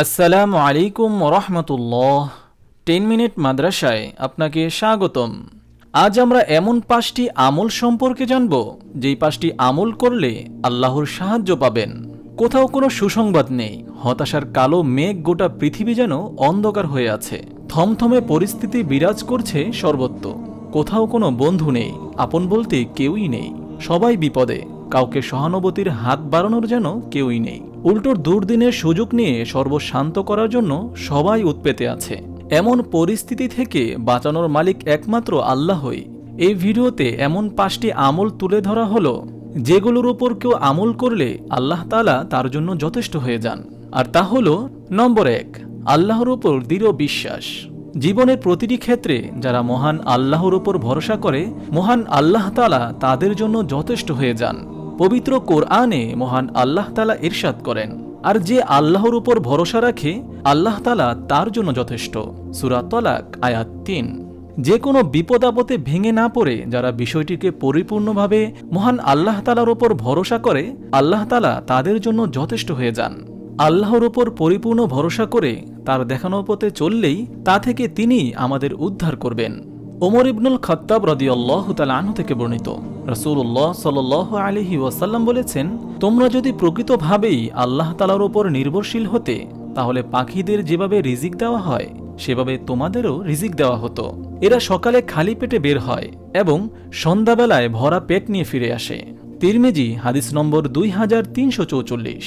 আসসালামু আলাইকুম রহমতুল্লাহ ten minute মাদ্রাসায় আপনাকে স্বাগতম। আজ আমরা এমন পাঁচটি আমল সম্পর্কে জানব, যেই পাঁচটি আমল করলে আল্লাহর সাহায্য পাবেন। কোথাও কোনো সুসংবাদ নেই, হতাশার কালো মেঘ গোটা পৃথিবী যেন অন্ধকার হয়ে আছে। থমথমে পরিস্থিতি বিরাজ করছে সর্বত্র। কোথাও কোনো বন্ধু নেই, আপন বলতে কেউই নেই, সবাই বিপদে। কাউকে সহানুভূতির হাত বাড়ানোর যেন কেউই নেই। উল্টোর দুর্দিনের সুযোগ নিয়ে সর্বশান্ত করার জন্য সবাই উৎপেতে আছে। এমন পরিস্থিতি থেকে বাঁচানোর মালিক একমাত্র আল্লাহই। এই ভিডিওতে এমন পাঁচটি আমল তুলে ধরা হলো, যেগুলোর উপর কেউ আমল করলে আল্লাহ তালা তার জন্য যথেষ্ট হয়ে যান। আর তা হলো, নম্বর এক, আল্লাহর উপর দৃঢ় বিশ্বাস। জীবনের প্রতিটি ক্ষেত্রে যারা মহান আল্লাহর উপর ভরসা করে, মহান আল্লাহ তালা তাদের জন্য যথেষ্ট হয়ে যান। পবিত্র কোরআনে মহান আল্লাহ তালা ইরশাদ করেন। আর যে আল্লাহর উপর ভরসা রাখে, আল্লাহ তালা তার জন্য যথেষ্ট। সুরা তলাক, আয়াত তিন। যে কোনো বিপদ আপদে ভেঙে না পড়ে যারা বিষয়টিকে পরিপূর্ণভাবে মহান আল্লাহ তালার ওপর ভরসা করে, আল্লাহ তালা তাদের জন্য যথেষ্ট হয়ে যান। আল্লাহর ওপর পরিপূর্ণ ভরসা করে তার দেখানো পথে চললেই তা থেকে তিনি আমাদের উদ্ধার করবেন। ওমর ইবনুল খত্তাব রদিয়াল্লাহ তালাহু থেকে বর্ণিত। রসুল্লাহ সাল আলহি ওয়াসাল্লাম বলেছেন, তোমরা যদি প্রকৃতভাবেই আল্লাহ তালার ওপর নির্ভরশীল হতে, তাহলে পাখিদের যেভাবে রিজিক দেওয়া হয়, সেভাবে তোমাদেরও রিজিক দেওয়া হতো। এরা সকালে খালি পেটে বের হয় এবং সন্ধ্যাবেলায় ভরা পেট নিয়ে ফিরে আসে। তিরমেজি, হাদিস নম্বর দুই হাজার তিনশো চৌচল্লিশ।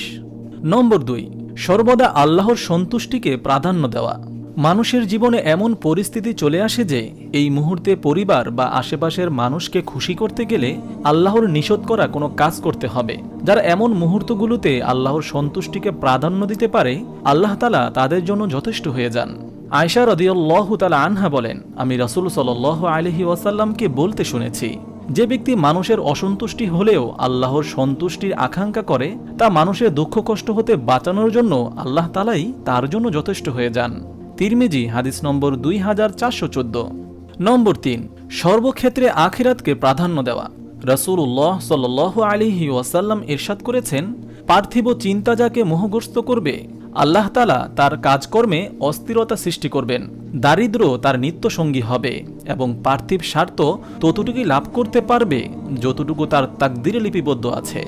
নম্বর দুই, সর্বদা আল্লাহর সন্তুষ্টিকে প্রাধান্য দেওয়া। মানুষের জীবনে এমন পরিস্থিতি চলে আসে যে, এই মুহূর্তে পরিবার বা আশেপাশের মানুষকে খুশি করতে গেলে আল্লাহর নিষেধ করা কোনো কাজ করতে হবে। যারা এমন মুহূর্তগুলোতে আল্লাহর সন্তুষ্টিকে প্রাধান্য দিতে পারে, আল্লাহ তালা তাদের জন্য যথেষ্ট হয়ে যান। আয়সা রদিয়াল্লাহ তালা আনহা বলেন, আমি রাসুল সাল আলহি ওয়াসাল্লামকে বলতে শুনেছি, যে ব্যক্তি মানুষের অসন্তুষ্টি হলেও আল্লাহর সন্তুষ্টির আকাঙ্ক্ষা করে, তা মানুষের দুঃখ কষ্ট হতে বাঁচানোর জন্য আল্লাহ তালাই তার জন্য যথেষ্ট হয়ে যান। তিরমিজি, হাদিস নম্বর দুই হাজার চারশো চোদ্দ। নম্বর তিন, সর্বক্ষেত্রে আখিরাতকে প্রাধান্য দেওয়া। রসুল্লাহ সাল আলিহি ওয়াসাল্লাম ইরশাদ করেছেন, পার্থিব চিন্তা যাকে মোহগ্রস্ত করবে, আল্লাহ তালা তার কাজকর্মে অস্থিরতা সৃষ্টি করবেন, দারিদ্র তার নিত্য সঙ্গী হবে, এবং পার্থিব স্বার্থ ততটুকুই লাভ করতে পারবে যতটুকু তার তাকদিরে লিপিবদ্ধ আছে।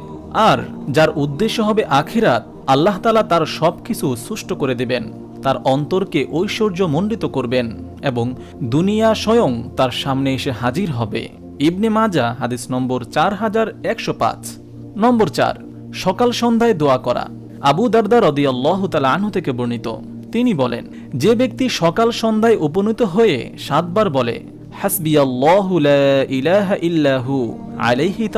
আর যার উদ্দেশ্য হবে আখিরাত, আল্লাহ তালা তার সব কিছু সুষ্ট করে দেবেন। তার অন্তরকে ঐশ্বর্য মণ্ডিত করবেন এবং দুনিয়া স্বয়ং তার সামনে এসে হাজির হবে। ইবনে মাজা, হাদিস নম্বর চার হাজার একশো পাঁচ। নম্বর চার, সকাল সন্ধ্যায় দোয়া করা। আবু দারদা রদিয়াল্লাহ তালা আনহু থেকে বর্ণিত। তিনি বলেন, যে ব্যক্তি সকাল সন্ধ্যায় উপনীত হয়ে সাতবার বলে লা ইল্লাহু আলাইহি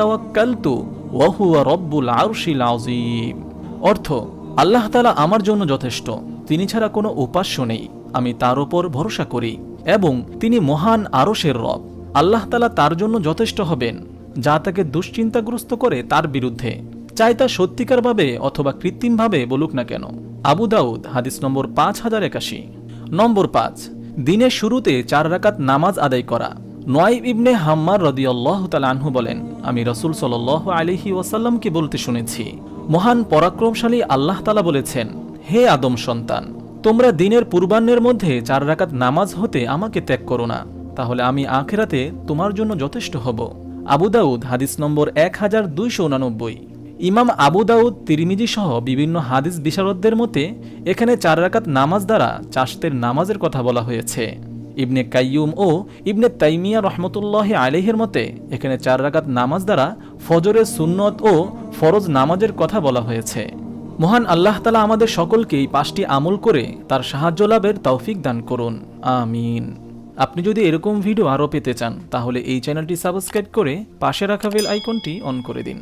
অর্থ, আল্লাহ তাআলা আমার জন্য যথেষ্ট। তিনি ছাড়া কোনো উপাস্য নেই। আমি তার ওপর ভরসা করি এবং তিনি মহান আরসের রব। আল্লাহ তালা তার জন্য যথেষ্ট হবেন, যা তাকে দুশ্চিন্তাগ্রস্ত করে তার বিরুদ্ধে। চাই তা সত্যিকারভাবে অথবা কৃত্রিমভাবে বলুক না কেন। আবু দাউদ, হাদিস নম্বর পাঁচ হাজার একাশি। নম্বর পাঁচ, দিনের শুরুতে চার রাকাত নামাজ আদায় করা। নোয়াইব ইবনে হাম্মার রদিয়াল্লাহ আনহু বলেন, আমি রসুল সাল আলিহি ওয়াসাল্লামকে বলতে শুনেছি। মহান পরাক্রমশালী আল্লাহ তালা বলেছেন হে আদম সন্তান, তোমরা দিনের পূর্বাহ্নের মধ্যে চার রাকাত নামাজ হতে আমাকে ত্যাগ করো না, তাহলে আমি আখেরাতে তোমার জন্য যথেষ্ট হব। আবু দাউদ, হাদিস নম্বর এক হাজার দুইশো উনানব্বই। ইমাম আবু দাউদ, তিরিমিজি সহ বিভিন্ন হাদিস বিশারদদের মতে, এখানে চার রাকাত নামাজ দ্বারা চাষতের নামাজের কথা বলা হয়েছে। ইবনে কাইয়ুম ও ইবনে তাইমিয়া রহমতুল্লাহ আলিহের মতে, এখানে চার রাকাত নামাজ দ্বারা ফজরের সুন্নত ও ফরজ নামাজের কথা বলা হয়েছে। মহান আল্লাহ তালা আমাদের সকলকেই পাঁচটি আমল করে তার সাহায্য লাভের তৌফিক দান করুন। আমিন। আপনি যদি এরকম ভিডিও আরও পেতে চান, তাহলে এই চ্যানেলটি সাবস্ক্রাইব করে পাশে রাখা বেল আইকনটি অন করে দিন।